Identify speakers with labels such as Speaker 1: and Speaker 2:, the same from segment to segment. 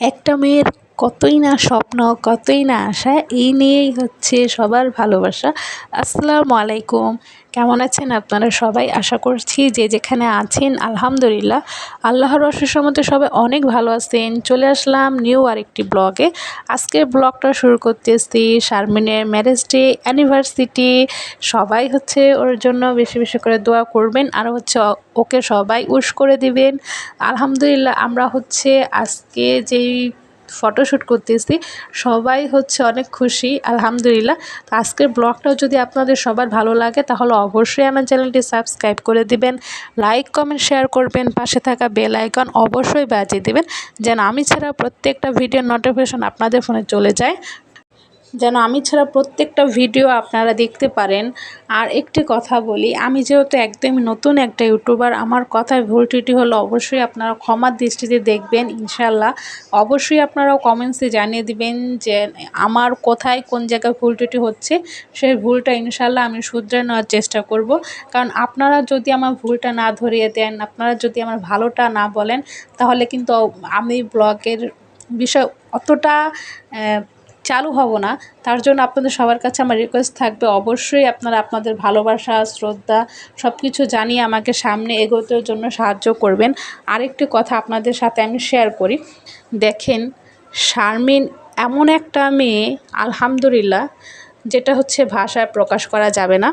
Speaker 1: একটা মেয়ের কতই না স্বপ্ন, কতই না আশা, এই নিয়েই হচ্ছে সবার ভালোবাসা। আসসালামু আলাইকুম। কেমন আছেন আপনারা সবাই? আশা করছি যে যেখানে আছেন, আলহামদুলিল্লাহ। আল্লাহর মধ্যে সবাই অনেক ভালো আছেন। চলে আসলাম নিউ আরেকটি ব্লগে। আজকের ব্লগটা শুরু করতেছি শারমিনের ম্যারেজ ডে অ্যানিভার্সিটি সবাই হচ্ছে ওর জন্য বেশি বেশি করে দোয়া করবেন। আর হচ্ছে ওকে সবাই উস করে দিবেন। আলহামদুলিল্লাহ, আমরা হচ্ছে আজকে যেই ফটোশ্যুট করতেছি। সবাই হচ্ছে অনেক খুশি, আলহামদুলিল্লাহ। তো আজকের ব্লগটাও যদি আপনাদের সবার ভালো লাগে, তাহলে অবশ্যই আমার চ্যানেলটি সাবস্ক্রাইব করে দিবেন। লাইক, কমেন্ট, শেয়ার করবেন। পাশে থাকা বেল আইকন অবশ্যই বাজিয়ে দেবেন, যেন আমি ছাড়া প্রত্যেকটা ভিডিওর নোটিফিকেশন আপনাদের ফোনে চলে যায়। যেন আমি ছাড়া প্রত্যেকটা ভিডিও আপনারা দেখতে পারেন। আর একটি কথা বলি, আমি যেহেতু একদমই নতুন একটা ইউটিউবার আমার কথায় ভুল ত্রুটি হলো অবশ্যই আপনারা ক্ষমার দৃষ্টিতে দেখবেন ইনশাল্লাহ অবশ্যই আপনারাও কমেন্টসে জানিয়ে দিবেন যে, আমার কোথায় কোন জায়গায় ভুল ত্রুটি হচ্ছে, সেই ভুলটা ইনশাল্লাহ আমি শুধরে নেওয়ার চেষ্টা করব। কারণ আপনারা যদি আমার ভুলটা না ধরিয়ে দেন, আপনারা যদি আমার ভালোটা না বলেন, তাহলে কিন্তু আমি ব্লগের বিষয় অতটা চালু হব না। তার জন্য আপনাদের সবার কাছে আমার রিকোয়েস্ট থাকবে, অবশ্যই আপনারা আপনাদের ভালোবাসা, শ্রদ্ধা সব কিছু জানিয়ে আমাকে সামনে এগোতে জন্য সাহায্য করবেন। আরেকটি কথা আপনাদের সাথে আমি শেয়ার করি। দেখেন, শারমিন এমন একটা মেয়ে, আলহামদুলিল্লাহ, যেটা হচ্ছে ভাষায় প্রকাশ করা যাবে না।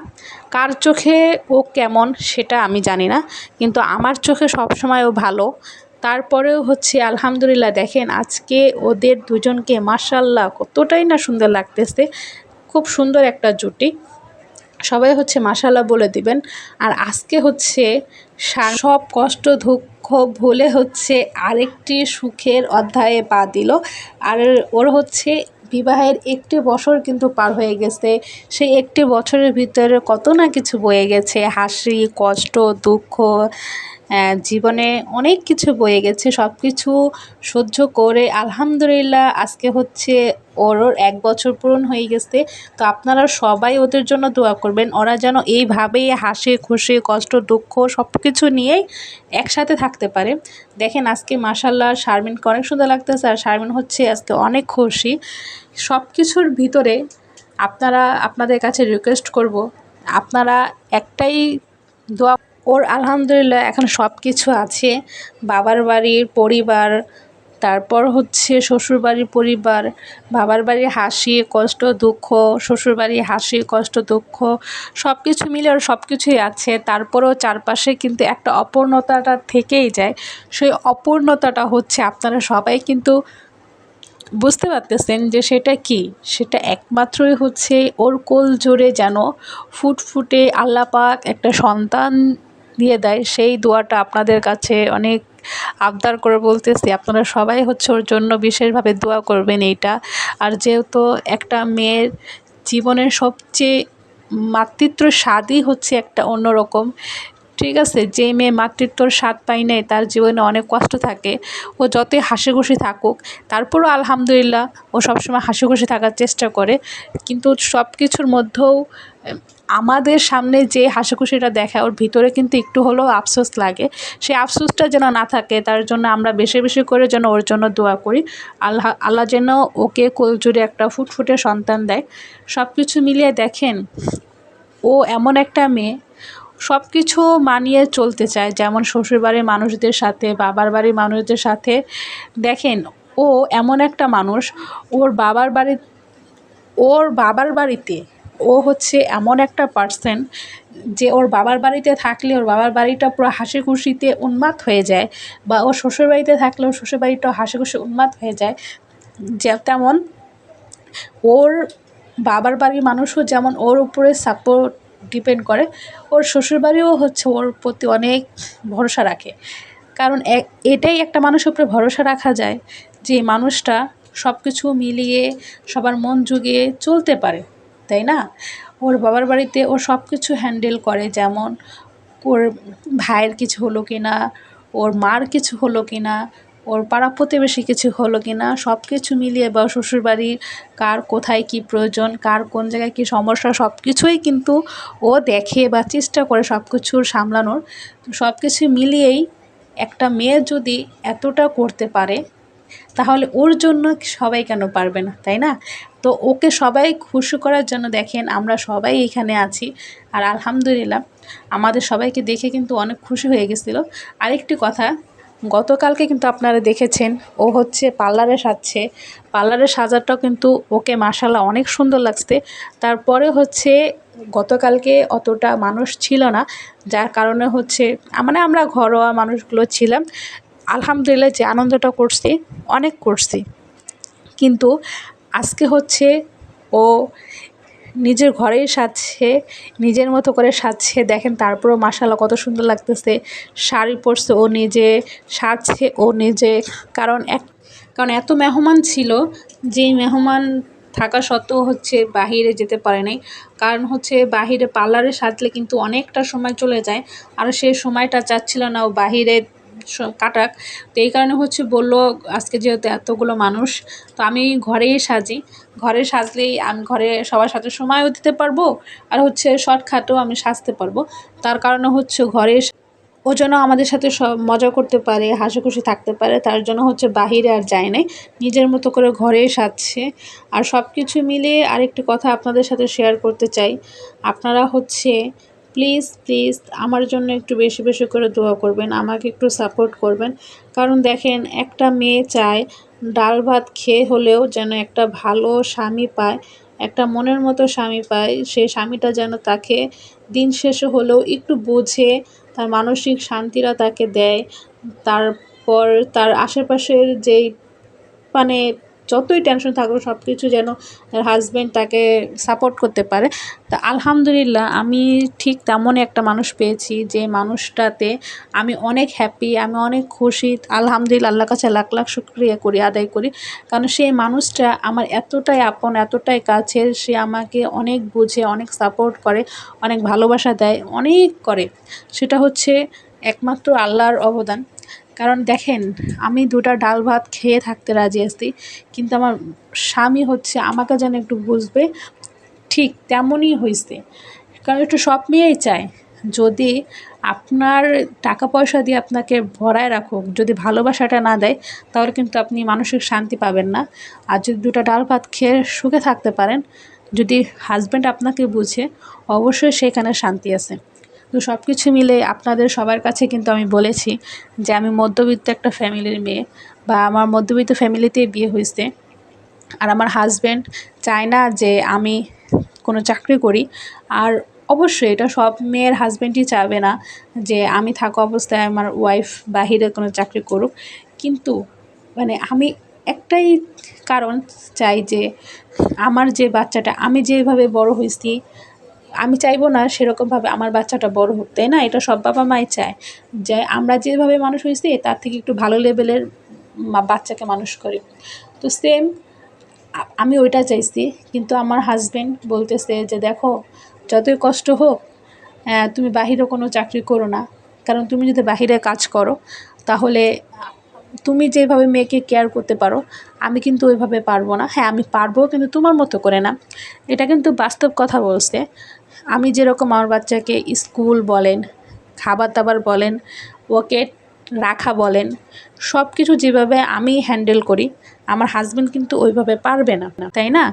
Speaker 1: কার চোখে ও কেমন সেটা আমি জানি না, কিন্তু আমার চোখে সবসময় ও ভালো। তারপরেও হচ্ছে, আলহামদুলিল্লাহ দেখেন আজকে ওদের দুজনকে মার্শাল্লাহ কতটাই না সুন্দর লাগতেছে। খুব সুন্দর একটা জুটি। সবাই হচ্ছে মাসাল্লাহ বলে দিবেন। আর আজকে হচ্ছে সব কষ্ট দুঃখ ভুলে হচ্ছে আরেকটি সুখের অধ্যায়ে পা দিল। আর ওর হচ্ছে বিবাহের একটি বছর কিন্তু পার হয়ে গেছে। সেই একটি বছরের ভিতরে কত না কিছু বয়ে গেছে। হাসি, কষ্ট, দুঃখ জীবনে অনেক কিছু বয়ে গেছে সব কিছু সহ্য করে আলহামদুলিল্লাহ আজকে হচ্ছে ওর এক বছর পূরণ হয়ে গেছে। তো আপনারা সবাই ওদের জন্য দোয়া করবেন, ওরা যেন এইভাবেই হাসে খুশি, কষ্ট, দুঃখ সব কিছু নিয়েই একসাথে থাকতে পারে। দেখেন আজকে মাসাল্লাহ শারমিনকে অনেক সুন্দর লাগতেছে আর শারমিন হচ্ছে আজকে অনেক খুশি। সব কিছুর ভিতরে আপনারা, আপনাদের কাছে রিকোয়েস্ট করব, আপনারা একটাই দোয়া ওর আলহামদুলিল্লাহ এখন সব কিছু আছে। বাবার বাড়ির পরিবার, তারপর হচ্ছে শ্বশুরবাড়ির পরিবার, বাবার বাড়ির হাসি, কষ্ট, দুঃখ, শ্বশুরবাড়ির হাসি, কষ্ট, দুঃখ সব কিছু মিলে ওর সব কিছুই আছে। তারপরেও চারপাশে কিন্তু একটা অপূর্ণতাটা থেকেই যায়। সেই অপূর্ণতাটা হচ্ছে আপনারা সবাই কিন্তু বুঝতে পারতেছেন যে সেটা কি? সেটা একমাত্রই হচ্ছে ওর কোল জোরে যেন ফুটফুটে আল্লাপাক একটা সন্তান দিয়ে দেয়, সেই দোয়াটা আপনাদের কাছে অনেক আবদার করে বলতেছি। আপনারা সবাই হচ্ছে ওর জন্য বিশেষভাবে দোয়া করবেন এইটা। আর যেহেতু একটা মেয়ের জীবনের সবচেয়ে মাতৃত্ব স্বাদই হচ্ছে একটা অন্যরকম ঠিক আছে, যে মেয়ে মাতৃত্বর স্বাদ পাই নেই, তার জীবনে অনেক কষ্ট থাকে। ও যতই হাসি খুশি থাকুক, তারপরও আলহামদুলিল্লাহ, ও সবসময় হাসি খুশি থাকার চেষ্টা করে। কিন্তু সব কিছুর মধ্যেও আমাদের সামনে যে হাসিখুশিটা দেখায় ওর ভিতরে কিন্তু একটু হলেও আফসোস লাগে। সেই আফসোসটা যেন না থাকে, তার জন্য আমরা বেশি বেশি করে যেন ওর জন্য দোয়া করি। আল্লাহ আল্লাহ যেন ওকে কোলজুড়ে একটা ফুটফুটে সন্তান দেয়। সব কিছু মিলিয়ে দেখেন, ও এমন একটা মেয়ে সব কিছু মানিয়ে চলতে চায়। যেমন শ্বশুরবাড়ির মানুষদের সাথে, বাবার বাড়ির মানুষদের সাথে। দেখেন, ও এমন একটা মানুষ, ওর বাবার বাড়ি ওর বাবার বাড়িতে ও হচ্ছে এমন একটা পার্সন যে ওর বাবার বাড়িতে থাকলে ওর বাবার বাড়িটা পুরো হাসি খুশিতে উন্মাদ হয়ে যায় বা ওর শ্বশুরবাড়িতে থাকলে ওর শ্বশুরবাড়িটাও হাসি খুশি উন্মাদ হয়ে যায়। যে তেমন ওর বাবার বাড়ির মানুষও যেমন ওর উপরে সাপোর্ট ডিপেন্ড করে। ওর শ্বশুরবাড়িও হচ্ছে ওর প্রতি অনেক ভরসা রাখে। কারণ এটাই একটা মানুষের উপরে ভরসা রাখা যায় যে মানুষটা সব কিছু মিলিয়ে, সবার মন জুগিয়ে চলতে পারে, তাই না? ওর বাবার বাড়িতে ও সব কিছু হ্যান্ডেল করে, যেমন ওর ভাইয়ের কিছু হলো কি না ওর মার কিছু হলো কি না ওর পাড়া প্রতিবেশী কিছু হলো কি না সব কিছু মিলিয়ে বা শ্বশুরবাড়ির কার কোথায় কি প্রয়োজন, কার কোন জায়গায় কী সমস্যা সব কিছুই কিন্তু ও দেখে বা চেষ্টা করে সব কিছুর সামলানোর। সব কিছু মিলিয়েই একটা মেয়ে যদি এতটা করতে পারে, তাহলে ওর জন্য সবাই কেন পারবে না, তাই না? তো ওকে সবাই খুশি করার জন্য দেখেন আমরা সবাই এখানে আছি আর আলহামদুলিল্লাহ আমাদের সবাইকে দেখে কিন্তু অনেক খুশি হয়ে গেছিল। আরেকটি কথা গতকালকে কিন্তু আপনারা দেখেছেন, ও হচ্ছে পার্লারে সাজছে। পার্লারে সাজারটাও কিন্তু ওকে মাসাল্লাহ অনেক সুন্দর লাগছে। তারপরে হচ্ছে গতকালকে অতটা মানুষ ছিল না, যার কারণে হচ্ছে মানে আমরা ঘরোয়া মানুষগুলো ছিলাম। আলহামদুলিল্লাহ যে আনন্দটা করছি, অনেক করছি। কিন্তু আজকে হচ্ছে ও নিজের ঘরেই সাজছে, নিজের মতো করে সাজছে। দেখেন তারপরেও মাসাল্লাহ কত সুন্দর লাগতেছে। শাড়ি পরছে, ও নিজে সাজছে, ও নিজে, কারণ এক, কারণ এত মেহমান ছিল যেই মেহমান থাকা সত্ত্বেও হচ্ছে বাহিরে যেতে পারে নাই। কারণ হচ্ছে বাহিরে পার্লারে সাজলে কিন্তু অনেকটা সময় চলে যায়, আর সেই সময়টা চাচ্ছিল না ও বাহিরে কাটাক। তো এই কারণে হচ্ছে বলল, আজকে যেহেতু এতগুলো মানুষ, তো আমি ঘরেই সাজি। ঘরে সাজলেই আমি ঘরে সবার সাথে সময়ও দিতে পারব আর হচ্ছে শর্টখাটেও আমি সাজতে পারব। তার কারণে হচ্ছে ঘরে ও যেন আমাদের সাথে সব মজা করতে পারে, হাসিখুশি থাকতে পারে, তার জন্য হচ্ছে বাহিরে আর যায় নাই। নিজের মতো করে ঘরেই সাজছে। আর সব কিছু মিলিয়ে আরেকটি কথা আপনাদের সাথে শেয়ার করতে চাই। আপনারা হচ্ছে প্লিজ প্লিজ, আমার জন্য একটু বেশি বেশি করে দোয়া করবেন, আমাকে একটু সাপোর্ট করবেন। কারণ দেখেন, একটা মেয়ে চায় ডাল ভাত খেয়ে হলেও যেন একটা ভালো স্বামী পায়, একটা মনের মতো স্বামী পায়, সেই স্বামীটা যেন তাকে দিন শেষে হলেও একটু বোঝে, তার মানসিক শান্তিরা তাকে দেয়, তারপর তার আশেপাশের যেই মানে যতই টেনশন থাকুক সব কিছু যেন হাজব্যান্ড তাকে সাপোর্ট করতে পারে। তা আলহামদুলিল্লাহ, আমি ঠিক তেমনই একটা মানুষ পেয়েছি যে মানুষটাতে আমি অনেক হ্যাপি আমি অনেক খুশি। আলহামদুলিল্লাহ আল্লাহ কাছে লাখ লাখ শুক্রিয়া করি, আদায় করি। কারণ সেই মানুষটা আমার এতটাই আপন, এতটাই কাছের, সে আমাকে অনেক বুঝে, অনেক সাপোর্ট করে, অনেক ভালোবাসা দেয়, অনেক করে। সেটা হচ্ছে একমাত্র আল্লাহর অবদান। কারণ দেখেন, আমি দুটা ডাল ভাত খেয়ে থাকতে রাজি আছি, কিন্তু আমার স্বামী হচ্ছে আমাকে যেন একটু বুঝবে, ঠিক তেমনই হয়েছে কারণ একটু সব মেয়েই চায়। যদি আপনার টাকা পয়সা দিয়ে আপনাকে ভরায় রাখুক, যদি ভালোবাসাটা না দেয়, তাহলে কিন্তু আপনি মানসিক শান্তি পাবেন না। আর যদি দুটা ডাল ভাত খেয়ে সুখে থাকতে পারেন, যদি হাজব্যান্ড আপনাকে বুঝে, অবশ্যই সেখানে শান্তি আছে। তো সব কিছু মিলে আপনাদের সবার কাছে কিন্তু আমি বলেছি যে আমি মধ্যবিত্ত একটা ফ্যামিলির মেয়ে বা আমার মধ্যবিত্ত ফ্যামিলিতেই বিয়ে হয়েছে। আর আমার হাজব্যান্ড চায় না যে আমি কোনো চাকরি করি। আর অবশ্যই এটা সব মেয়ের হাজব্যান্ডই চাবে না যে আমি থাকা অবস্থায় আমার ওয়াইফ বাহিরে কোনো চাকরি করুক। কিন্তু মানে আমি একটাই কারণ চাই যে আমার যে বাচ্চাটা, আমি যেভাবে বড় হয়েছি আমি চাইব না সেরকমভাবে আমার বাচ্চাটা বড় হোক, তাই না? এটা সব বাবা মাই চায়। যে আমরা যেভাবে মানুষ হয়েছি, তার থেকে একটু ভালো লেভেলের বাচ্চাকে মানুষ করি। তো সেম আমি ওইটা চাইছি। কিন্তু আমার হাজব্যান্ড বলতেছে যে, দেখো, যতই কষ্ট হোক তুমি বাহিরে কোনো চাকরি করো না। কারণ তুমি যদি বাহিরে কাজ করো, তাহলে তুমি যেভাবে মেয়েকে কেয়ার করতে পারো, আমি কিন্তু ওইভাবে পারব না। হ্যাঁ আমি পারব, কিন্তু তোমার মতো করে না। এটা কিন্তু বাস্তব কথা বলছে। আমি যেরকম আমার বাচ্চাকে স্কুল বলেন খাবার দাবার বলেন, ওকে রাখা বলেন সব কিছু যেভাবে আমি হ্যান্ডেল করি, আমার হাজব্যান্ড কিন্তু ওইভাবে পারবে না, তাই না?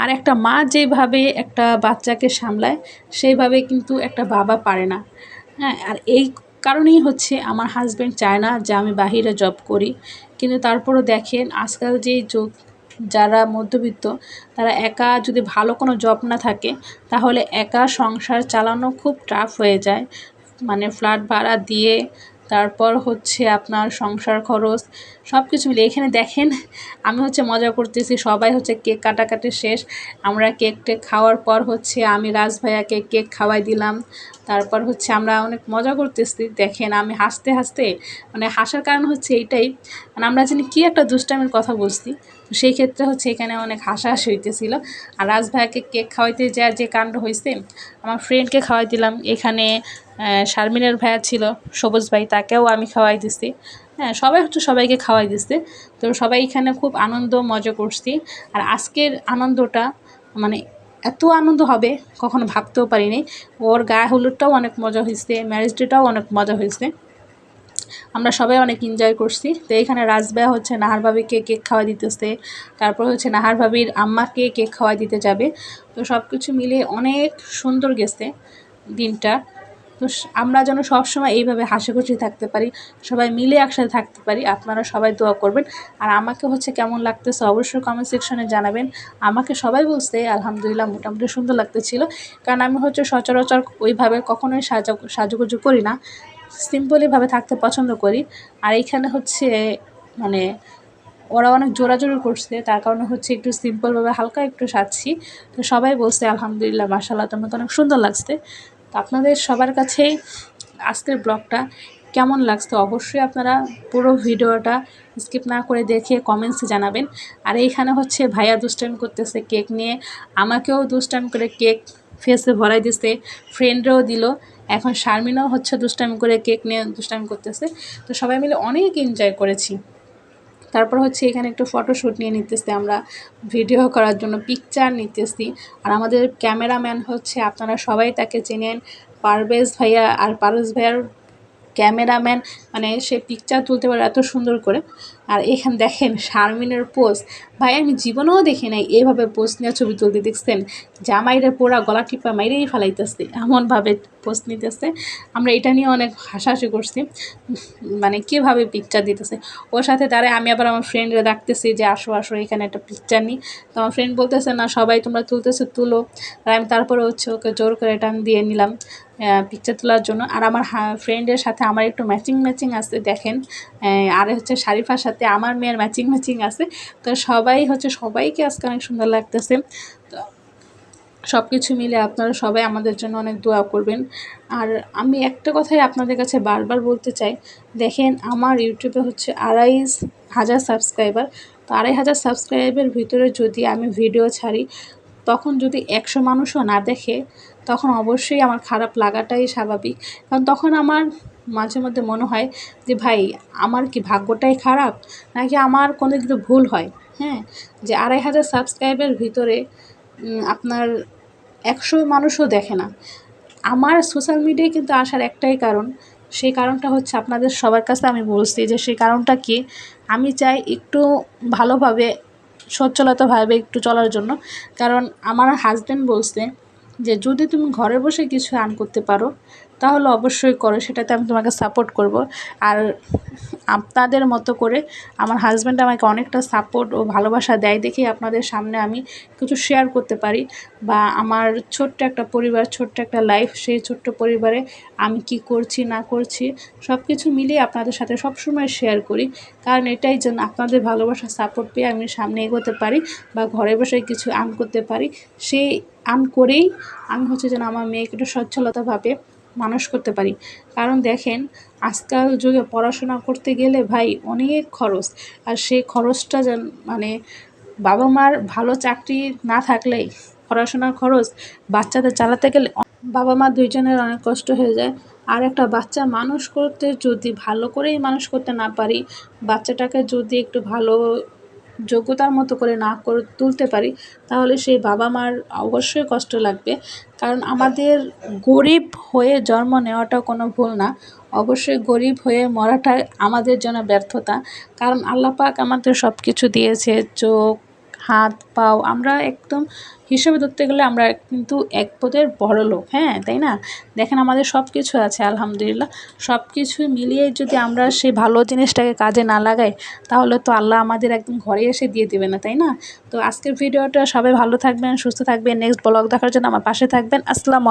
Speaker 1: আর একটা মা যেভাবে একটা বাচ্চাকে সামলায় সেইভাবে কিন্তু একটা বাবা পারে না। হ্যাঁ আর এই কারণেই হচ্ছে আমার হাজব্যান্ড চায় না যে আমি বাহিরে জব করি। কিন্তু তারপরও দেখেন আজকাল যে যুগ যারা মধ্যবিত্ত, তারা একা যদি ভালো কোনো জব না থাকে, তাহলে একা সংসার চালানো খুব টাফ হয়ে যায়। মানে ফ্ল্যাট ভাড়া দিয়ে তারপর হচ্ছে আপনার সংসার খরচ সব কিছু মিলে এখানে দেখেন, আমি হচ্ছে মজা করতেছি, সবাই হচ্ছে কেক কাটাকাটি শেষ। আমরা কেক টেক খাওয়ার পর হচ্ছে আমি রাজ ভাইয়াকে কেক খাওয়াই দিলাম। তারপর হচ্ছে আমরা অনেক মজা করতেছি। দেখেন, আমি হাসতে হাসতে মানে হাসার কারণ হচ্ছে এইটাই মানে আমরা জানি কী একটা দুষ্টামের কথা বলছি। তো সেই ক্ষেত্রে হচ্ছে এখানে অনেক হাসাহাসি হইতেছিল। আর রাজ ভাইয়াকে কেক খাওয়াইতে যা যে কাণ্ড হয়েছে আমার ফ্রেন্ডকে খাওয়াই দিলাম। এখানে শারমিনের ভাইয়া ছিল, সবুজ ভাই, তাকেও আমি খাওয়াই দিছি। হ্যাঁ সবাই হচ্ছে সবাইকে খাওয়াই দিচ্ছে তো সবাই এখানে খুব আনন্দ, মজা করছি। আর আজকের আনন্দটা মানে এত আনন্দ হবে, কখনো ভাবতেও পারিনি। ওর গায়ে হলুদটাও অনেক মজা হয়েছে ম্যারেজ ডেটাও অনেক মজা হয়েছে। আমরা সবাই অনেক এনজয় করছি। তো এখানে রাজব্যা হচ্ছে নাহার ভাবিকে কেক খাওয়া দিতেছে। তারপর হচ্ছে নাহার ভাবির আম্মাকে কেক খাওয়া দিতে যাবে। তো সব কিছু মিলে অনেক সুন্দর গেছে দিনটা। তো আমরা যেন সবসময় এইভাবে হাসি খুশি থাকতে পারি, সবাই মিলে একসাথে থাকতে পারি, আপনারা সবাই দোয়া করবেন। আর আমাকে হচ্ছে কেমন লাগতেছে অবশ্যই কমেন্ট সেকশনে জানাবেন। আমাকে সবাই বলছে, আলহামদুলিল্লাহ মোটামুটি সুন্দর লাগতেছিল। কারণ আমি হচ্ছে সচরাচর ওইভাবে কখনোই সাজা সাজুগুজু করি না। সিম্পলিভাবে থাকতে পছন্দ করি। আর এইখানে হচ্ছে মানে ওরা অনেক জোরাজোরি করছে, তার কারণে হচ্ছে একটু সিম্পলভাবে হালকা একটু সাজছি। তো সবাই বলছে, আলহামদুলিল্লাহ মাসাল্লাহ তোমার তো অনেক সুন্দর লাগছে। তো আপনাদের সবার কাছেই আজকের ব্লগটা কেমন লাগছে অবশ্যই আপনারা পুরো ভিডিওটা স্কিপ না করে দেখে কমেন্টসে জানাবেন। আর এইখানে হচ্ছে ভাইয়া দুষ্টাইম করতেছে কেক নিয়ে। আমাকেও দুষ্টাইম করে কেক ফেসে ভরাই দিছে ফ্রেন্ডরাও দিল। এখন শারমিনও হচ্ছে দুষ্টাইম করে কেক নিয়ে দুষ্টাইম করতেছে। তো সবাই মিলে অনেক এনজয় করেছি। তারপর হচ্ছে এখানে একটু ফটোশ্যুট নিয়ে নিতেছি, আমরা ভিডিও করার জন্য পিকচার নিতেছি। আর আমাদের ক্যামেরাম্যান হচ্ছে, আপনারা সবাই তাকে চেনেন, পারভেজ ভাইয়া আর পারভেজ ভাইয়ার ক্যামেরাম্যান মানে সে পিকচার তুলতে পারে এত সুন্দর করে। আর এখানে দেখেন শারমিনের পোস্ট ভাই, আমি জীবনেও দেখি নাই এইভাবে পোস্ট নিয়ে ছবি তুলতে, দেখছেন? জামাইরে পোড়া গলা টিপা মাইরেই ফেলাইতেছে, এমনভাবে পোস্ট নিতেছে আমরা এটা নিয়ে অনেক হাসাহাসি করছি। মানে কীভাবে পিকচার দিতেছে? ওর সাথে তারে আমি আবার আমার ফ্রেন্ডরা ডাকতেছি যে, আসো আসো, এখানে একটা পিকচার নিই তো আমার ফ্রেন্ড বলতেছে, না, সবাই তোমরা তুলতেছে, তুলো। আর আমি তারপরে হচ্ছে ওকে জোর করে টান দিয়ে নিলাম পিকচার তোলার জন্য। আর আমার ফ্রেন্ডের সাথে আমার একটু ম্যাচিং ম্যাচিং আছে, দেখেন। আর হচ্ছে শারিফার সাথে আমার মেয়ের ম্যাচিং ম্যাচিং আছে। তো সবাই হচ্ছে সবাইকে আজকে অনেক সুন্দর লাগতেছে। সব কিছু মিলে আপনারা সবাই আমাদের জন্য অনেক দোয়া করবেন। আর আমি একটা কথাই আপনাদের কাছে বারবার বলতে চাই, দেখেন আমার ইউটিউবে হচ্ছে আড়াই হাজার সাবস্ক্রাইবার। তো আড়াই হাজার সাবস্ক্রাইবের ভিতরে যদি আমি ভিডিও ছাড়ি, তখন যদি একশো মানুষও না দেখে, তখন অবশ্যই আমার খারাপ লাগাটাই স্বাভাবিক। কারণ তখন আমার মাঝে মধ্যে মনে হয় যে, ভাই, আমার কি ভাগ্যটাই খারাপ? নাকি আমার কোনো কিছু ভুল হয়? হ্যাঁ যে আড়াই হাজার সাবস্ক্রাইবের ভিতরে আপনার একশো মানুষও দেখে না। আমার সোশ্যাল মিডিয়ায় কিন্তু আসার একটাই কারণ, সেই কারণটা হচ্ছে আপনাদের সবার কাছে আমি বলছি যে সেই কারণটা কি? আমি চাই একটু ভালোভাবে, সচ্ছলতাভাবে একটু চলার জন্য। কারণ আমার হাজব্যান্ড বলছে যে, যদি তুমি ঘরে বসে কিছু আর্ন করতে পারো তাহলে অবশ্যই করো, সেটাতে আমি তোমাকে সাপোর্ট করব। আর আপনাদের মতো করে আমার হাজব্যান্ড আমাকে অনেকটা সাপোর্ট ও ভালোবাসা দেয় দেখেই আপনাদের সামনে আমি কিছু শেয়ার করতে পারি। বা আমার ছোট্ট একটা পরিবার, ছোট্ট একটা লাইফ সেই ছোট্ট পরিবারে আমি কি করছি, না করছি সব কিছু মিলিয়ে আপনাদের সাথে সবসময় শেয়ার করি। কারণ এটাই যেন আপনাদের ভালোবাসা সাপোর্ট পেয়ে আমি সামনে এগোতে পারি বা ঘরে বসে কিছু আর্ন করতে পারি, সেই আর্ন করেই আমি হচ্ছে যেন আমার মেয়েকে একটু সচ্ছলতাভাবে মানুষ করতে পারি। কারণ দেখেন, আজকাল যুগে পড়াশোনা করতে গেলে ভাই অনেক খরচ। আর সেই খরচটা যেন মানে বাবা মার ভালো চাকরি না থাকলে পড়াশোনার খরচ বাচ্চাদের চালাতে গেলে বাবা মা দুইজনের অনেক কষ্ট হয়ে যায়। আর একটা বাচ্চা মানুষ করতে যদি ভালো করেই মানুষ করতে না পারি, বাচ্চাটাকে যদি একটু ভালো যোগ্যতার মতো করে না করে তুলতে পারি, তাহলে সেই বাবা মার অবশ্যই কষ্ট লাগবে। কারণ আমাদের গরিব হয়ে জন্ম নেওয়াটা কোনো ভুল না। অবশ্যই গরিব হয়ে মরাটা আমাদের জন্য ব্যর্থতা। কারণ আল্লাপাক আমাদের সব কিছু দিয়েছে, চোখ হাত, পাও, আমরা একদম হিসেবে ধরতে গেলে আমরা কিন্তু এক পদের বড় লোক হ্যাঁ তাই না? দেখেন আমাদের সব কিছু আছে, আলহামদুলিল্লাহ। সব কিছু মিলিয়ে যদি আমরা সেই ভালো জিনিসটাকে কাজে না লাগাই, তাহলে তো আল্লাহ আমাদের একদম ঘরে এসে দিয়ে দেবে না, তাই না? তো আজকের ভিডিওটা সবাই ভালো থাকবেন, সুস্থ থাকবেন। নেক্সট ব্লগ দেখার জন্য আমার পাশে থাকবেন। আসসালামু